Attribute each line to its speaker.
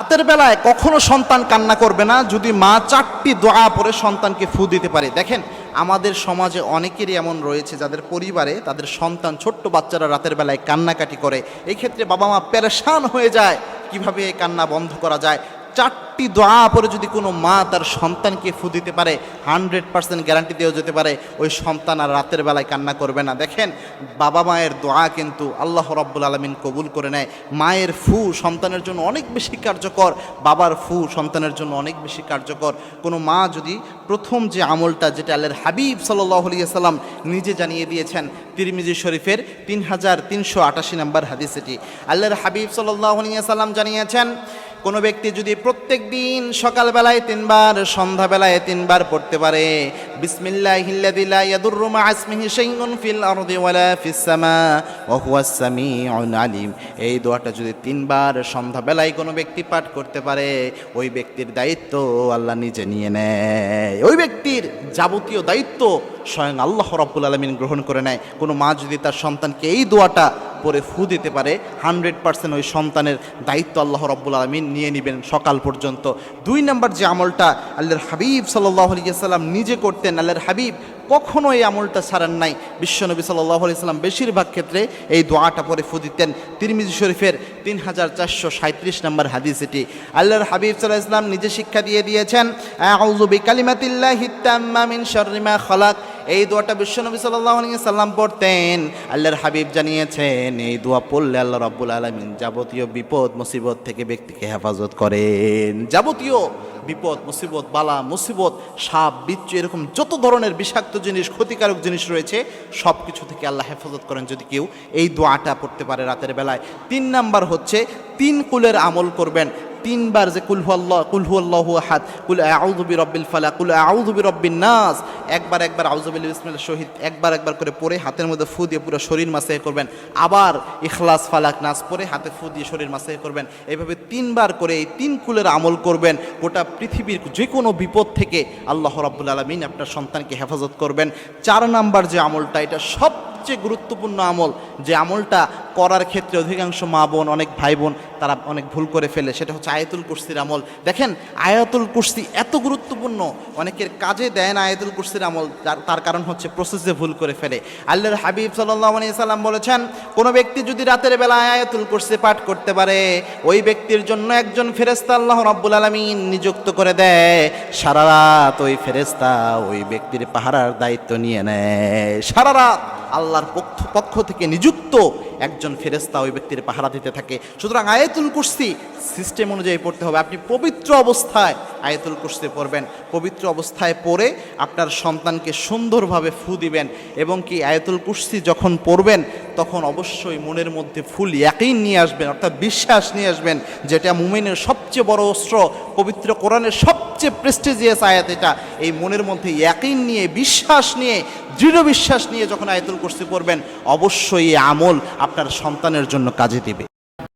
Speaker 1: রাতের বেলায় কখনো সন্তান কান্না করবে না, যদি মা চারটি দোয়া পরে সন্তানকে ফু দিতে পারে। দেখেন, আমাদের সমাজে অনেকেরই এমন রয়েছে, যাদের পরিবারে তাদের সন্তান, ছোট্ট বাচ্চারা রাতের বেলায় কান্নাকাটি করে। এই ক্ষেত্রে বাবা মা পেরেশান হয়ে যায়। কীভাবে এই কান্না বন্ধ করা যায়? চারটি দোয়া পরে যদি কোনো মা তার সন্তানকে ফু দিতে পারে, হান্ড্রেড পার্সেন্ট গ্যারান্টি দেওয়া যেতে পারে, ওই সন্তান আর রাতের বেলায় কান্না করবে না। দেখেন, বাবা মায়ের দোয়া কিন্তু আল্লাহ রব্বুল আলমিন কবুল করে নেয়। মায়ের ফু সন্তানের জন্য অনেক বেশি কার্যকর, বাবার ফু সন্তানের জন্য অনেক বেশি কার্যকর। কোনো মা যদি প্রথম যে আমলটা যেটা আল্লাহর হাবিব সাল্লাম নিজে জানিয়ে দিয়েছেন, তিরমিজি শরীফের তিন হাজার তিনশো আটাশি নম্বর হাদিস এটি আল্লাহর হাবিব সাল্লাহ সাল্লাম জানিয়েছেন কোনো ব্যক্তি যদি প্রত্যেক দিন সকালবেলায় তিনবার, সন্ধ্যাবেলায় তিনবার পড়তে পারে আলিম। এই দোয়াটা যদি তিনবার, সন্ধ্যাবেলায় কোনো ব্যক্তি পাঠ করতে পারে, ওই ব্যক্তির দায়িত্ব আল্লাহ নিজে নিয়ে নেয়। ওই ব্যক্তির যাবতীয় দায়িত্ব স্বয়ং আল্লাহ রাব্বুল আলামিন গ্রহণ করে নেয়। কোনো মা যদি তার সন্তানকে এই দোয়াটা পরে ফু দিতে পারে। হান্ড্রেড পার্সেন্ট ওই সন্তানের দায়িত্ব আল্লাহ রব্বুল আলমিন নিয়ে নেবেন সকাল পর্যন্ত। দুই নম্বর যে আমলটা আল্লাহর হাবিব সাল্লাহ আলিয়াল্লাম নিজে করতেন, আল্লাহর হাবিব কখনো এই আমলটা ছাড়েন নাই। বিশ্বনবী সাল্লাহ আলিয়াল্লাম বেশিরভাগ ক্ষেত্রে এই দোয়াটা পরে ফু দিতেন। তিরমিজি শরীফের তিন হাজার চারশো সাঁত্রিশ নম্বর হাদিস এটি। আল্লাহর হাবিব সাল্লাহ ইসলাম নিজে শিক্ষা দিয়ে দিয়েছেন এই দোয়াটা বিশ্বনবী সাল্লাহ সাল্লাম পড়তেন। আল্লাহর হাবিব জানিয়েছেন, এই দোয়া পড়লে আল্লাহ রব্বুল আলমিন যাবতীয় বিপদ, মুসিবত থেকে ব্যক্তিকে হেফাজত করেন। যাবতীয় বিপদ, মুসিবত, বালা, মুসিবত, সাপ, বিচ্ছু, এরকম যত ধরনের বিষাক্ত জিনিস, ক্ষতিকারক জিনিস রয়েছে সব কিছু থেকে আল্লাহ হেফাজত করেন যদি কেউ এই দোয়াটা পড়তে পারে রাতের বেলায়। তিন নাম্বার হচ্ছে, তিন কুলের আমল করবেন। তিনবার যে কুলহু আল্লাহ কুলহু আল্লাহু আহাদ, কুল আউযুবি রব্বিল ফালা কুল আউযুবি রব্বিন নাস। একবার একবার আউযুবিল বিসমিল্লাহ শহীদ, একবার একবার করে পরে হাতের মধ্যে ফু দিয়ে পুরো শরীর মাসে করবেন। আবার ইখলাস, ফালাক, নাস পরে হাতে ফু দিয়ে শরীর মাসে করবেন। এইভাবে তিনবার করে এই তিন কুলের আমল করবেন। গোটা পৃথিবীর যে কোনো বিপদ থেকে আল্লাহ রাব্বুল আলমিন আপনার সন্তানকে হেফাজত করবেন। চার নাম্বার যে আমলটা, এটা সব সবচেয়ে গুরুত্বপূর্ণ আমল, যে আমলটা করার ক্ষেত্রে অধিকাংশ মা বোন, অনেক ভাই বোন তারা অনেক ভুল করে ফেলে। সেটা হচ্ছে আয়াতুল কুরসির আমল। দেখেন, আয়াতুল কুরসি এত গুরুত্বপূর্ণ। অনেকের কাজে দেয় না আয়াতুল কুরসির আমল তার কারণ হচ্ছে প্রসেসে ভুল করে ফেলে। আল্লাহর হাবিব সাল্লাম বলেছেন, কোনো ব্যক্তি যদি রাতের বেলা আয়াতুল কুরসি পাঠ করতে পারে, ওই ব্যক্তির জন্য একজন ফেরেস্তা আল্লাহ রব্বুল আলমিন নিযুক্ত করে দেয়। সারা রাত ওই ফেরেস্তা ওই ব্যক্তির পাহারার দায়িত্ব নিয়ে নেয়। সারা রাত আল্লাহর পক্ষ পক্ষ থেকে নিযুক্ত একজন ফেরেস্তা ওই ব্যক্তির পাহারা দিতে থাকে। সুতরাং আয়তুল কুর্সি সিস্টেম অনুযায়ী পড়তে হবে। আপনি পবিত্র অবস্থায় আয়াতুল কুরসি পড়বেন, পবিত্র অবস্থায় পড়ে আপনার সন্তানকে সুন্দরভাবে ফু দিবেন এবং কি আয়াতুল কুরসি যখন পড়বেন, তখন অবশ্যই মনের মধ্যে ফুল ইয়াকিন নিয়ে আসবেন, অর্থাৎ বিশ্বাস নিয়ে আসবেন যেটা মুমিনের সবচেয়ে বড় অস্ত্র, পবিত্র কোরআনের সবচেয়ে প্রেস্টিজিয়াস আয়াত এটা। এই মনের মধ্যে ইয়াকিন নিয়ে, বিশ্বাস নিয়ে, দৃঢ় বিশ্বাস নিয়ে যখন আয়াতুল কুরসি পড়বেন, অবশ্যই আমল আপনার সন্তানের জন্য কাজে দেবে।